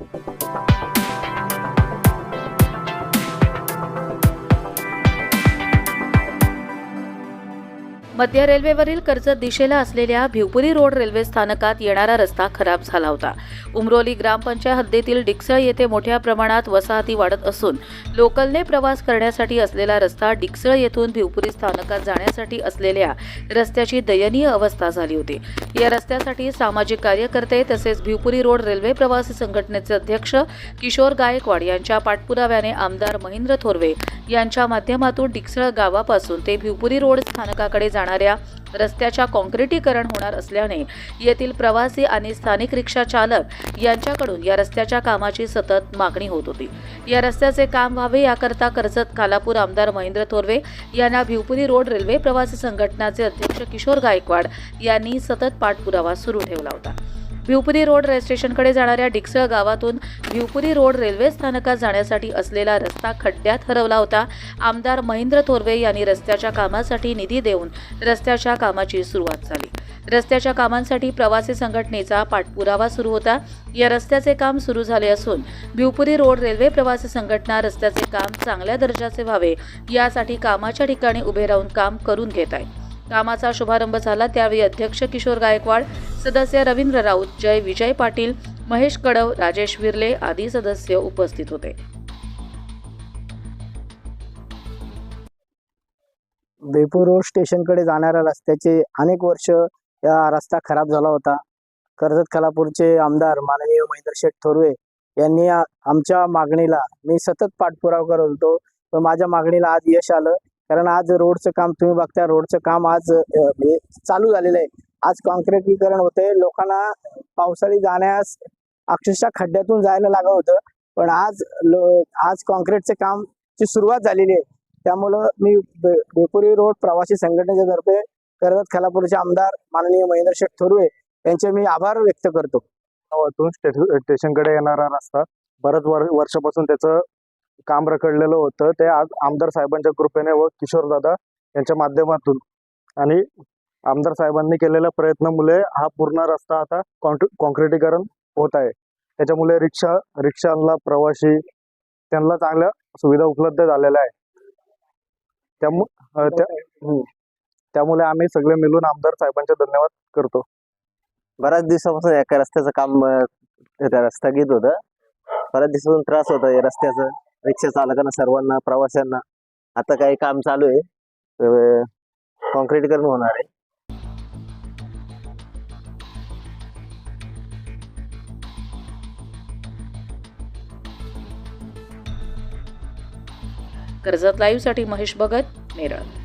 Thank you. मध्य रेल्वेवरील कर्जत दिशेला असलेल्या भिवपुरी रोड रेल्वे स्थानकात येणारा रस्ता खराब झाला होता. उमरोली ग्रामपंचायत हद्दीतील डिक्सळ येथे मोठ्या प्रमाणात वसाहती वाढत असून लोकलने प्रवास करण्यासाठी असलेला रस्ता डिक्सळ येथून भिवपुरी स्थानकात जाण्यासाठी असलेल्या रस्त्याची दयनीय अवस्था झाली होती. या रस्त्यासाठी सामाजिक कार्यकर्ते तसेच भिवपुरी रोड रेल्वे प्रवासी संघटनेचे अध्यक्ष किशोर गायकवाड यांच्या पाठपुराव्याने आमदार महेंद्र थोरवे यांच्या माध्यमातून डिक्सळ गावापासून ते भिवपुरी रोड स्थानकाकडे जाणाऱ्या रस्त्याच्या काँक्रिटीकरण होणार असल्याने येथील प्रवासी आणि स्थानिक रिक्षा चालक यांच्याकडून या रस्त्याच्या कामाची सतत मागणी होत होती. या रस्त्याचे काम व्हावे याकरता कर्जत कालापूर आमदार महेंद्र थोरवे यांना भिवपुरी रोड रेल्वे प्रवासी संघटनाचे अध्यक्ष किशोर गायकवाड यांनी सतत पाठपुरावा सुरू ठेवला होता. भिवपुरी रोड रेल्वे स्टेशनकडे जाणाऱ्या डिक्सळ गावातून भिवपुरी रोड रेल्वे स्थानकात जाण्यासाठी असलेला रस्ता खड्ड्यात हरवला होता. आमदार महेंद्र थोरवे यांनी रस्त्याच्या कामासाठी निधी देऊन रस्त्याच्या कामाची सुरुवात झाली. रस्त्याच्या कामांसाठी प्रवासी संघटनेचा पाठपुरावा सुरू होता. या रस्त्याचे काम सुरू झाले असून भिवपुरी रोड रेल्वे प्रवासी संघटना रस्त्याचे काम चांगल्या दर्जाचे व्हावे यासाठी कामाच्या ठिकाणी उभे राहून काम करून घेत आहे. कामाचा शुभारंभ झाला. त्यावेळी अध्यक्ष किशोर गायकवाड सदस्य रवींद्र राऊत जय विजय पाटील महेश कडव राजेश विर्ले आदी सदस्य उपस्थित होते. बेपूर रोड स्टेशनकडे जाणाऱ्या रस्त्याचे अनेक वर्ष या रस्ता खराब झाला होता. कर्जत खालापूरचे आमदार माननीय महेंद्र शेठ थोरवे यांनी आमच्या मागणीला मी सतत पाठपुरावा करत होतो. पण माझ्या मागणीला आज यश आलं. कारण आज रोडचं काम तुम्ही बघता रोडचं काम आज म्हणजे चालू झालेलं आहे. आज कॉन्क्रिटीकरण होते लोकांना पावसाळी जाण्यास अक्षरशः खड्ड्यातून जायला लागत होतं. पण आज लो आज कॉन्क्रीटचे कामची सुरुवात झालेली आहे. त्यामुळं मी बे- बेपुरी रोड प्रवासी संघटनेच्या तर्फे कर्जत खालापूरचे आमदार माननीय महेंद्र शेठ थोरवे यांचे मी आभार व्यक्त करतो. हो, स्टेशनकडे येणारा रस्ता बऱ्याच वर्षापासून त्याचं काम रखडलेलं होतं. ते आज आमदार साहेबांच्या कृपेने व किशोरदादा यांच्या माध्यमातून आणि आमदार साहेबांनी केलेल्या प्रयत्नामुळे हा पूर्ण रस्ता आता कॉन्क्री- कॉन्क्रिटीकरण होत आहे. त्याच्यामुळे रिक्षा रिक्षांना प्रवासी त्यांना चांगल्या सुविधा उपलब्ध झालेल्या आहे त्यामुळे त्यामुळे आम्ही सगळे मिळून आमदार साहेबांचे धन्यवाद करतो. बऱ्याच दिवसापासून एका रस्त्याचं काम अं, त्या स्थगित होतं. बऱ्याच दिवसापासून त्रास होता या रस्त्याचा. रिक्षा चालकांना सर्वांना प्रवाशांना आता काही काम चालू आहे. कॉन्क्रिटीकरण होणार आहे. कर्जत लाईव्हसाठी महेश भगत नेरळ